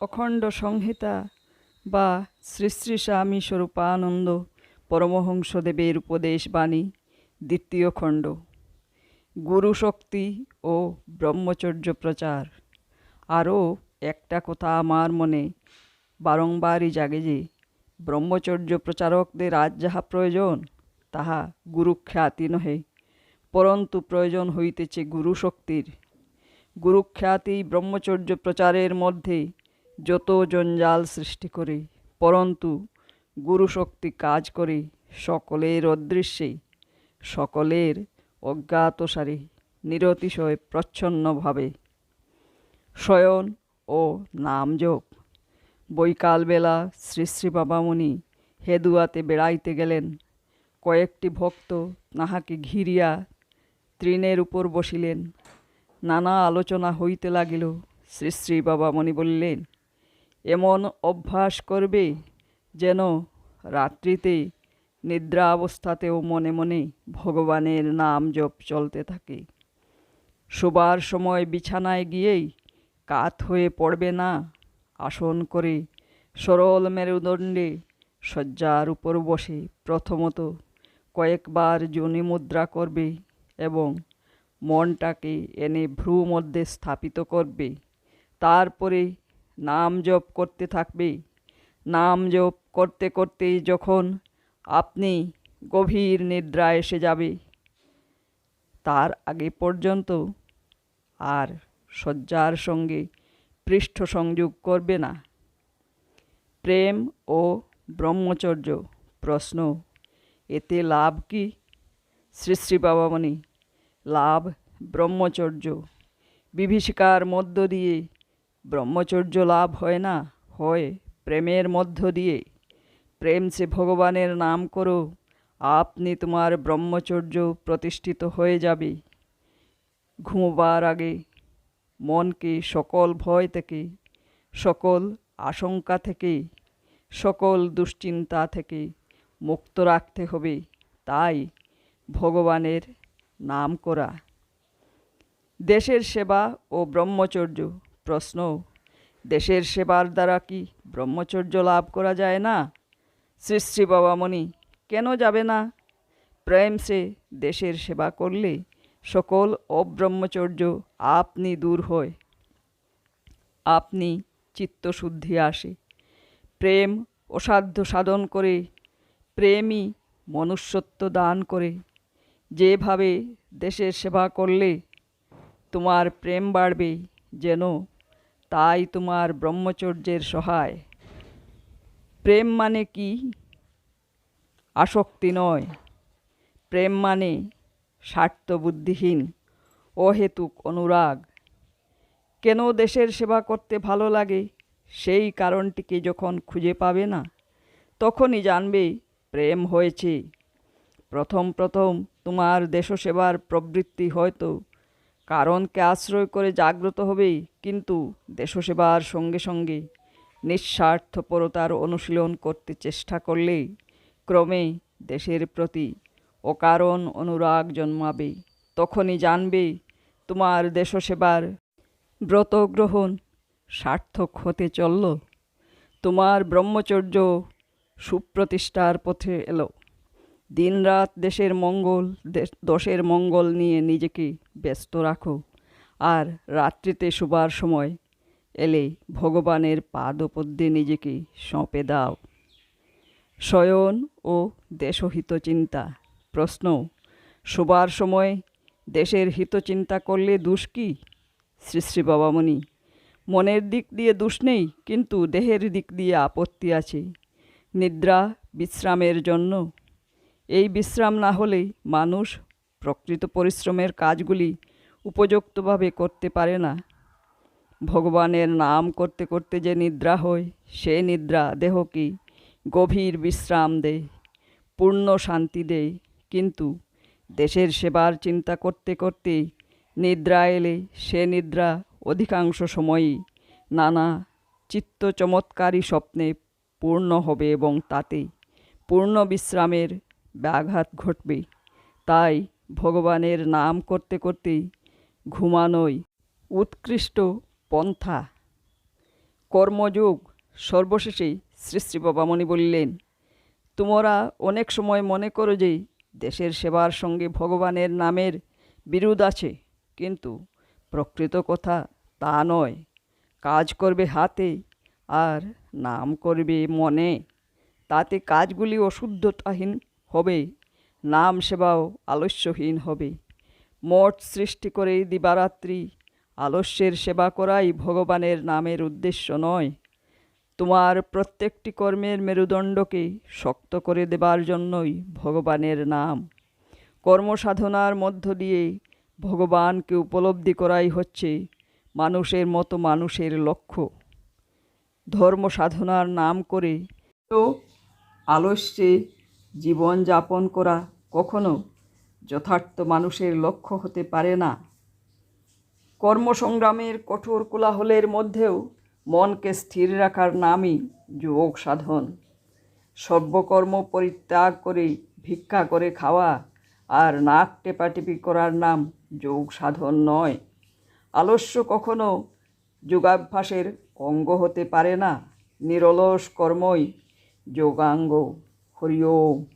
অখণ্ড সংহিতা বা শ্রী শ্রী স্বামী স্বরূপানন্দ পরমহংসদেবের উপদেশ বাণী দ্বিতীয় খণ্ড। গুরু শক্তি ও ব্রহ্মচর্য প্রচার। আরও একটা কথা আমার মনে বারংবারই জাগে যে, ব্রহ্মচর্য প্রচারকদের আজ যাহা প্রয়োজন, তাহা গুরুখ্যাতি নহে, পরন্তু প্রয়োজন হইতেছে গুরুশক্তির গুরুখ্যাতি ব্রহ্মচর্য প্রচারের মধ্যে যত জঞ্জাল সৃষ্টি করে, পরন্তু গুরুশক্তি কাজ করে সকলের অদৃশ্যে সকলের অজ্ঞাতসারে নিরতিশয় প্রচ্ছন্নভাবে। শয়ন ও নামযোগ বৈকালবেলা শ্রী শ্রী বাবামণি হেদুয়াতে বেড়াইতে গেলেন। কয়েকটি ভক্ত তাহাকে ঘিরিয়া তৃণের উপর বসিলেন। নানা আলোচনা হইতে লাগিল। শ্রী শ্রী বাবামণি বললেন এমন অভ্যাস করবে যেন রাত্রিতে নিদ্রা অবস্থাতেও মনে মনে ভগবানের নাম জপ চলতে থাকে। শোবার সময় বিছানায় গিয়েই কাত হয়ে পড়বে না, আসন করে সরল মেরুদণ্ডে শয্যার উপর বসে প্রথমত কয়েকবার যোনি মুদ্রা করবে এবং মনটাকে এনে ভ্রু মধ্যে স্থাপিত করবে। তারপরে নাম জপ করতে থাকবে। নাম জপ করতে করতেই যখন আপনি গভীর নিদ্রা এসে যাবে, তার আগে পর্যন্ত আর শয্যার সঙ্গে পৃষ্ঠ সংযোগ করবে না। প্রেম ও ব্রহ্মচর্য প্রশ্ন, এতে লাভ কি? শ্রী শ্রী বাবামণি, লাভ ব্রহ্মচর্য। বিভীষিকার মধ্য দিয়ে ব্রহ্মচর্য লাভ হয় না, হয় প্রেমের মধ্য দিয়ে। প্রেম সে ভগবানের নাম করো, আপনি তোমার ব্রহ্মচর্য প্রতিষ্ঠিত হয়ে যাবে। ঘুমবার আগে মনকে সকল ভয় থেকে, সকল আশঙ্কা থেকে, সকল দুশ্চিন্তা থেকে মুক্ত রাখতে হবে, তাই ভগবানের নাম করা। দেশের সেবা ও ব্রহ্মচর্য প্রশ্ন, দেশের সেবার দ্বারা কি ব্রহ্মচর্য লাভ করা যায় না? শ্রী শ্রী বাবামণি, কেন যাবে না? প্রেম সে দেশের সেবা করলে সকল অব্রহ্মচর্য আপনি দূর হয়, আপনি চিত্তশুদ্ধি আসে। প্রেম অসাধ্য সাধন করে, প্রেমই মনুষ্যত্ব দান করে। যেভাবে দেশের সেবা করলে তোমার প্রেম বাড়বে, যেন তাই তোমার ব্রহ্মচর্যের সহায়। প্রেম মানে কি? আসক্তি নয়। প্রেম মানে স্বার্থবুদ্ধিহীন, অহেতুক অনুরাগ। কেন দেশের সেবা করতে ভালো লাগে? সেই কারণটিকে যখন খুঁজে পাবে না, তখনই জানবে প্রেম হয়েছে। প্রথম প্রথম তোমার দেশসেবার প্রবৃত্তি হয়তো কারণকে আশ্রয় করে জাগ্রত হবেই, কিন্তু দেশসেবার সঙ্গে সঙ্গে নিঃস্বার্থপরতার অনুশীলন করতে চেষ্টা করলেই ক্রমে দেশের প্রতি অকারণ অনুরাগ জন্মাবে। তখনই জানবে তোমার দেশসেবার ব্রত গ্রহণ সার্থক হতে চলল। তোমার ব্রহ্মচর্য সুপ্রতিষ্ঠার পথে এলো। দিনরাত দেশের মঙ্গল দশের মঙ্গল নিয়ে নিজেকে ব্যস্ত রাখো। আর রাত্রিতে শোবার সময় এলে ভগবানের পাদপদ্যে নিজেকে সঁপে দাও। শয়ন ও দেশহিত চিন্তা। প্রশ্ন, শোবার সময় দেশের হিত চিন্তা করলে দোষ কি? শ্রী শ্রী বাবামণি, মনের দিক দিয়ে দোষ নেই, কিন্তু দেহের দিক দিয়ে আপত্তি আছে। নিদ্রা বিশ্রামের জন্য এই বিশ্রাম না হলে মানুষ প্রকৃত পরিশ্রমের কাজগুলি উপযুক্তভাবে করতে পারে না। ভগবানের নাম করতে করতে যে নিদ্রা হয়, সে নিদ্রা দেহকে গভীর বিশ্রাম দেয়, পূর্ণ শান্তি দেয়। কিন্তু দেশের সেবার চিন্তা করতে করতে নিদ্রা এলে সে নিদ্রা অধিকাংশ সময়ই নানা চিত্ত চমৎকারী স্বপ্নে পূর্ণ হবে এবং তাতে পূর্ণ বিশ্রামের ব্যাঘাত ঘটবে। তাই ভগবানের নাম করতে করতেই ঘুমানোই উৎকৃষ্ট পন্থা। কর্মযোগ সর্বশেষে শ্রী শ্রী বাবামণি বললেন, তোমরা অনেক সময় মনে করো যে দেশের সেবার সঙ্গে ভগবানের নামের বিরোধ আছে, কিন্তু প্রকৃত কথা তা নয়। কাজ করবে হাতে আর নাম করবে মনে। তাতে কাজগুলি অশুদ্ধতাহীন হবে নাম সেবাও আলস্যহীন হবে মঠ সৃষ্টি করে দিবারাত্রি, আলস্যের সেবা করাই ভগবানের নামের উদ্দেশ্য নয়। তোমার প্রত্যেকটি কর্মের মেরুদণ্ডকে শক্ত করে দেবার জন্যই ভগবানের নাম। কর্মসাধনার মধ্য দিয়ে ভগবানকে উপলব্ধি করাই হচ্ছে মানুষের মতো মানুষের লক্ষ্য। ধর্ম সাধনার নাম করে তো আলস্যে জীবন যাপন করা কখনো যথার্থ মানুষের লক্ষ্য হতে পারে না। কর্মসংগ্রামের কঠোর কোলাহলের মধ্যেও মনকে স্থির রাখার নামই যোগ সাধন। সর্বকর্ম পরিত্যাগ করে ভিক্ষা করে খাওয়া আর নাক টেপাটেপি করার নাম যোগ সাধন নয়। আলস্য কখনো যোগাভ্যাসের অঙ্গ হতে পারে না। নিরলস কর্মই যোগাঙ্গ। प्रयोग।